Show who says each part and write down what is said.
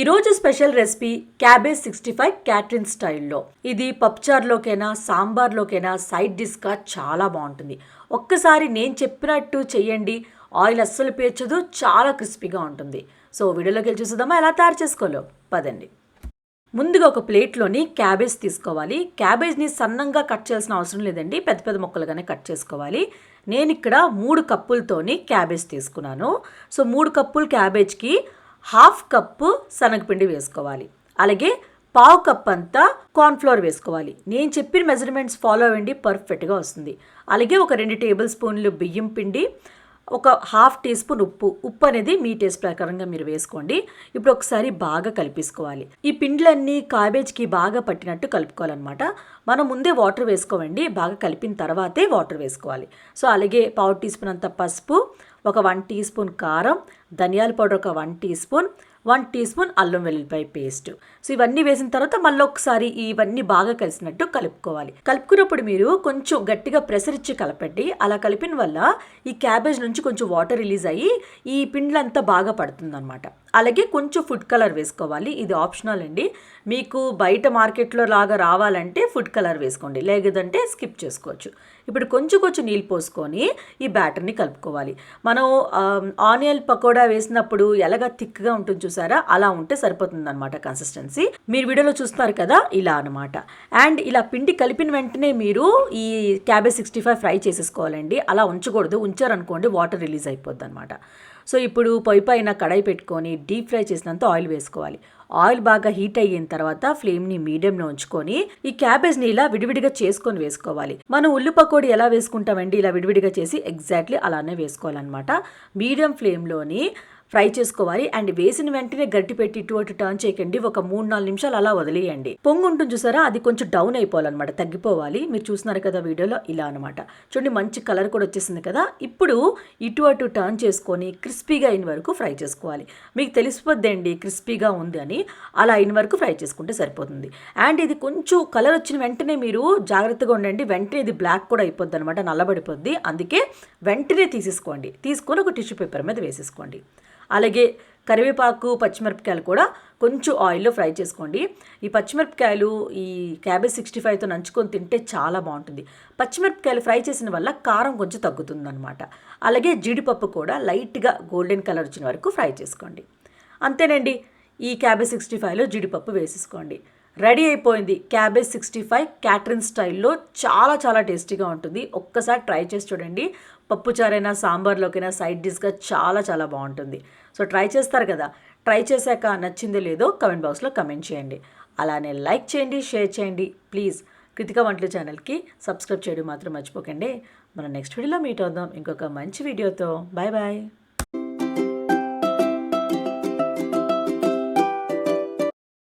Speaker 1: ఈరోజు special recipe cabbage sixty five catering స్టైల్లో. ఇది పప్చార్లోకైనా సాంబార్లోకైనా సైడ్ డిష్గా చాలా బాగుంటుంది. ఒక్కసారి నేను చెప్పినట్టు చెయ్యండి. ఆయిల్ అస్సలు పేర్చదు చాలా క్రిస్పీగా ఉంటుంది. సో వీడియోలోకి వెళ్ళి చూసుదామా ఎలా తయారు చేసుకోలో పదండి. ముందుగా ఒక ప్లేట్లోని క్యాబేజ్ తీసుకోవాలి. క్యాబేజ్ని సన్నంగా కట్ చేయాల్సిన అవసరం లేదండి. పెద్ద పెద్ద ముక్కలుగానే కట్ చేసుకోవాలి. నేను ఇక్కడ మూడు కప్పులతోని క్యాబేజ్ తీసుకున్నాను. సో మూడు కప్పులు క్యాబేజ్కి హాఫ్ కప్పు శనగపిండి వేసుకోవాలి. అలాగే పావు కప్ అంతా కార్న్ఫ్లోర్ వేసుకోవాలి. నేను చెప్పిన మెజర్మెంట్స్ ఫాలో అవ్వండి పర్ఫెక్ట్గా వస్తుంది. అలాగే ఒక రెండు టేబుల్ స్పూన్లు బియ్యం పిండి ఒక హాఫ్ టీ స్పూన్ ఉప్పు. ఉప్పు అనేది మీ టేస్ట్ ప్రకారంగా మీరు వేసుకోండి. ఇప్పుడు ఒకసారి బాగా కలిపేసుకోవాలి. ఈ పిండ్లన్నీ క్యాబేజ్కి బాగా పట్టినట్టు కలుపుకోవాలన్నమాట. మనం ముందే వాటర్ వేసుకోవండి. బాగా కలిపిన తర్వాతే వాటర్ వేసుకోవాలి. సో అలాగే పావు టీ స్పూన్ అంత పసుపు ఒక వన్ టీ స్పూన్ కారం ధనియాల పౌడర్ ఒక one teaspoon one teaspoon అల్లం వెల్లుల్లిపాయ పేస్ట్. సో ఇవన్నీ వేసిన తర్వాత మళ్ళీ ఒకసారి ఇవన్నీ బాగా కలిసినట్టు కలుపుకోవాలి. కలుపుకున్నప్పుడు మీరు కొంచెం గట్టిగా ప్రెషర్ ఇచ్చి కలపండి. అలా కలిపిన వల్ల ఈ క్యాబేజ్ నుంచి కొంచెం వాటర్ రిలీజ్ అయ్యి ఈ పిండ్లంతా బాగా పడుతుంది అనమాట అలాగే కొంచెం ఫుడ్ కలర్ వేసుకోవాలి. ఇది ఆప్షనల్ అండి. మీకు బయట మార్కెట్లో లాగా రావాలంటే ఫుడ్ కలర్ వేసుకోండి. లేదంటే స్కిప్ చేసుకోవచ్చు. ఇప్పుడు కొంచెం కొంచెం నీళ్ళు పోసుకొని ఈ బ్యాటర్ని కలుపుకోవాలి. మనం ఆనియన్ పకోడా వేసినప్పుడు ఎలాగ థిక్గా ఉంటుంది చూసారా? అలా ఉంటే సరిపోతుంది అనమాట కన్సిస్టెన్సీ మీరు వీడియోలో చూస్తున్నారు కదా ఇలా అనమాట అండ్ ఇలా పిండి కలిపిన వెంటనే మీరు ఈ క్యాబేజ్ సిక్స్టీ ఫైవ్ ఫ్రై చేసేసుకోవాలండి. అలా ఉంచకూడదు. ఉంచారనుకోండి వాటర్ రిలీజ్ అయిపోద్ది అనమాట సో ఇప్పుడు పొయ్యి పైన కడాయి పెట్టుకొని డీప్ ఫ్రై చేసినంత ఆయిల్ వేసుకోవాలి. ఆయిల్ బాగా హీట్ అయిన తర్వాత ఫ్లేమ్ని మీడియంలో ఉంచుకొని ఈ క్యాబేజ్ని ఇలా విడివిడిగా చేసుకొని వేసుకోవాలి. మనం ఉల్లి పకోడీ ఎలా వేసుకుంటామండి? ఇలా విడివిడిగా చేసి ఎగ్జాక్ట్లీ అలానే వేసుకోవాలన్నమాట. మీడియం ఫ్లేమ్లోని ఫ్రై చేసుకోవాలి. అండ్ వేసిన వెంటనే గట్టి పెట్టి ఇటు అటు టర్న్ చేయకండి. ఒక మూడు నాలుగు నిమిషాలు అలా వదిలేయండి. పొంగు ఉంటుంది చూసారా? అది కొంచెం డౌన్ అయిపోవాలన్నమాట. తగ్గిపోవాలి. మీరు చూస్తున్నారు కదా వీడియోలో ఇలా అనమాట చూడండి మంచి కలర్ కూడా వచ్చేసింది కదా. ఇప్పుడు ఇటు అటు టర్న్ చేసుకొని క్రిస్పీగా అయిన వరకు ఫ్రై చేసుకోవాలి. మీకు తెలిసిపోద్దండి క్రిస్పీగా ఉంది అని. అలా అయిన వరకు ఫ్రై చేసుకుంటే సరిపోతుంది. అండ్ ఇది కొంచెం కలర్ వచ్చిన వెంటనే మీరు జాగ్రత్తగా ఉండండి. వెంటనే ఇది బ్లాక్ కూడా అయిపోద్ది అనమాట నల్లబడిపోద్ది. అందుకే వెంటనే తీసేసుకోండి. తీసుకొని ఒక టిష్యూ పేపర్ మీద వేసేసుకోండి. అలాగే కరివేపాకు పచ్చిమిరపకాయలు కూడా కొంచెం ఆయిల్లో ఫ్రై చేసుకోండి. ఈ పచ్చిమిరపకాయలు ఈ క్యాబేజ్ సిక్స్టీ ఫైవ్తో నంచుకొని తింటే చాలా బాగుంటుంది. పచ్చిమిరపకాయలు ఫ్రై చేసిన వల్ల కారం కొంచెం తగ్గుతుందన్నమాట. అలాగే జీడిపప్పు కూడా లైట్గా గోల్డెన్ కలర్ వచ్చిన వరకు ఫ్రై చేసుకోండి. అంతేనండి. ఈ క్యాబేజ్ సిక్స్టీ ఫైవ్లో జీడిపప్పు వేసేసుకోండి. రెడీ అయిపోయింది. క్యాబేజ్ సిక్స్టీ ఫైవ్ క్యాటరిన్ స్టైల్లో చాలా చాలా టేస్టీగా ఉంటుంది. ఒక్కసారి ట్రై చేసి చూడండి. పప్పుచారైనా సాంబార్లోకైనా సైడ్ డిష్గా చాలా చాలా బాగుంటుంది. సో ట్రై చేస్తారు కదా. ట్రై చేశాక నచ్చిందో లేదో కమెంట్ బాక్స్లో కమెంట్ చేయండి. అలానే లైక్ చేయండి షేర్ చేయండి. ప్లీజ్ కృతిక వంటల ఛానల్కి సబ్స్క్రైబ్ చేయడం మాత్రం మర్చిపోకండి. మనం నెక్స్ట్ వీడియోలో మీట్ అవుదాం. ఇంకొక మంచి వీడియోతో. Bye bye.